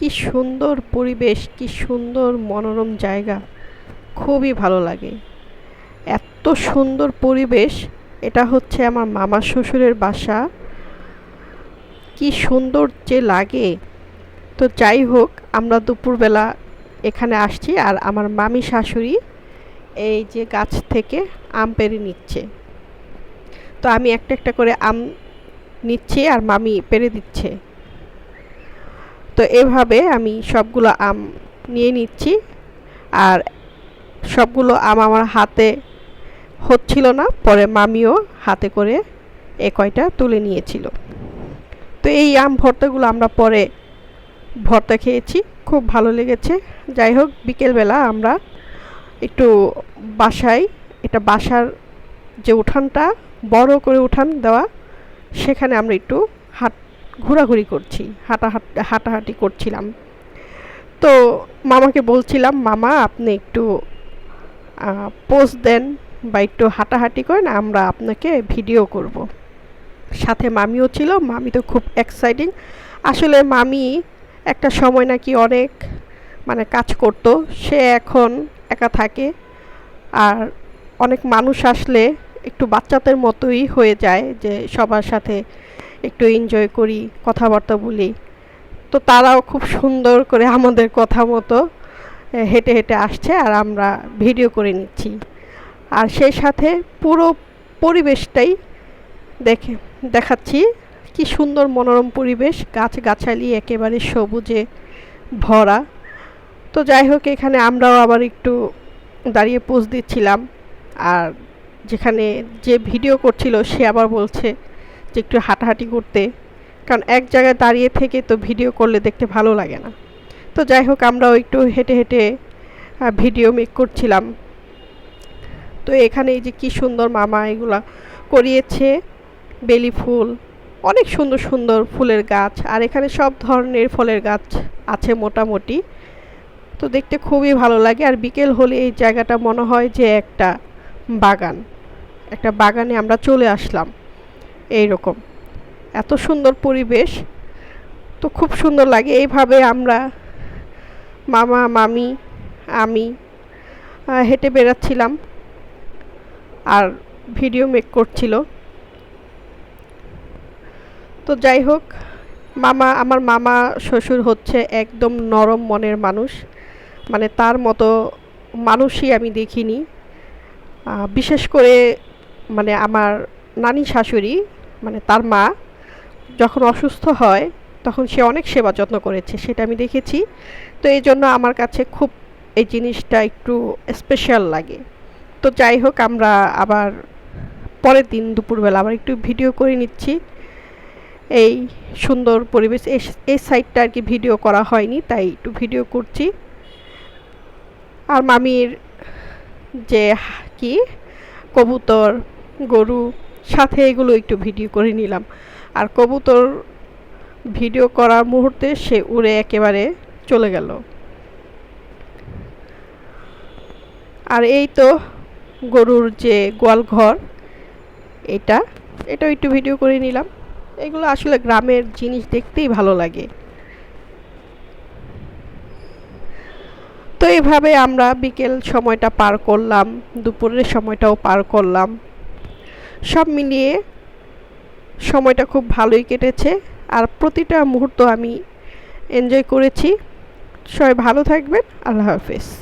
কি সুন্দর পরিবেশ, কি সুন্দর মনোরম জায়গা। খুবই ভালো লাগে। এত সুন্দর পরিবেশ, এটা হচ্ছে আমার মামা শ্বশুরের বাসা। কি সুন্দর যে লাগে। তো যাই হোক, আমরা দুপুরবেলা এখানে আসছি আর আমার মামি শাশুড়ি এই যে গাছ থেকে আম পেরে নিচ্ছে। তো আমি একটা একটা করে আম নিচ্ছি আর মামি পেরে দিচ্ছে। তো এভাবে আমি সবগুলো আম নিয়ে নিচ্ছি। আর সবগুলো আম আমার হাতে হচ্ছিল না, পরে মামিও হাতে করে এ কয়টা তুলে নিয়েছিল। তো এই আম ভর্তাগুলো আমরা পরে ভর্তা খেয়েছি, খুব ভালো লেগেছে। যাই হোক, বিকেলবেলা আমরা একটু বাসায়, এটা বাসার যে উঠানটা, বড় করে উঠান দেওয়া, সেখানে আমরা একটু হাট ঘোরাঘুরি করছি হাঁটা হাঁটাহাঁটি করছিলাম। তো মামাকে বলছিলাম, মামা, আপনি একটু পোস্ট দেন বা একটু হাঁটাহাঁটি করেন, আমরা আপনাকে ভিডিও করব। সাথে মামিও ছিল, মামি তো খুব এক্সাইটিং আসলে মামি একটা সময় নাকি অনেক মানে কাজ করত, সে এখন একা থাকে। আর অনেক মানুষ আসলে একটু বাচ্চাদের মতোই হয়ে যায় যে সবার সাথে একটু এনজয় করি, কথাবার্তা বলি। তো তারাও খুব সুন্দর করে আমাদের কথা মতো হেঁটে হেঁটে আসছে আর আমরা ভিডিও করে নিচ্ছি। আর সেই সাথে পুরো পরিবেশটাই দেখে, দেখাচ্ছি কি সুন্দর মনোরম পরিবেশ গাছ গাছালি একেবারে সবুজে ভরা। তো যাই হোক, এখানে আমরাও আবার একটু দাঁড়িয়ে পোজ দিচ্ছিলাম। আর যেখানে যে ভিডিও করছিল সে আবার বলছে যে একটু হাঁটাহাঁটি করতে। কারণ এক জায়গায় দাঁড়িয়ে থেকে তো ভিডিও করলে দেখতে ভালো লাগে না। তো যাই হোক, আমরাও একটু হেঁটে হেঁটে ভিডিও মেক করছিলাম। তো এখানে এই যে কি সুন্দর মামা এগুলা করিয়েছে, বেলি ফুল, অনেক সুন্দর সুন্দর ফুলের গাছ। আর এখানে সব ধরনের ফলের গাছ আছে মোটামুটি। তো দেখতে খুবই ভালো লাগে। আর বিকেল হলে এই জায়গাটা মনে হয় যে একটা বাগান। একটা বাগানে আমরা চলে আসলাম। এই রকম এত সুন্দর পরিবেশ, তো খুব সুন্দর লাগে। এইভাবে আমরা মামা, মামি, আমি হেঁটে বেড়াচ্ছিলাম আর ভিডিও মেক করছিল। তো যাই হোক, মামা, আমার মামা শ্বশুর হচ্ছে একদম নরম মনের মানুষ। মানে তার মতো মানুষই আমি দেখিনি। বিশেষ করে মানে আমার নানি শাশুড়ি মানে তার মা যখন অসুস্থ হয়, তখন সে অনেক সেবা যত্ন করেছে, সেটা আমি দেখেছি। তো এই জন্য আমার কাছে খুব এই জিনিসটা একটু স্পেশাল লাগে। তো যাই হোক, আমরা আবার পরের দিন দুপুরবেলা আবার একটু ভিডিও করে নিচ্ছি। এই সুন্দর পরিবেশ, এই সাইডটা আর কি ভিডিও করা হয়নি, তাই একটু ভিডিও করছি। আর মামির যে কি, কবুতর, গরু সাথে এগুলো একটু ভিডিও করে নিলাম। আর কবুতর ভিডিও করার মুহূর্তে সে উড়ে একেবারে চলে গেল। আর এই তো গরুর যে গোয়াল ঘর, এটা, এটাও একটু ভিডিও করে নিলাম। এগুলো আসলে গ্রামের জিনিস দেখতেই ভালো লাগে। তো এইভাবে আমরা বিকেল সময়টা পার করলাম, দুপুরের সময়টাও পার করলাম। সব মিলিয়ে সময়টা খুব ভালোই কেটেছে। আর প্রতিটা মুহূর্ত আমি এনজয় করেছি। সবাই ভালো থাকবেন। আল্লাহ হাফেজ।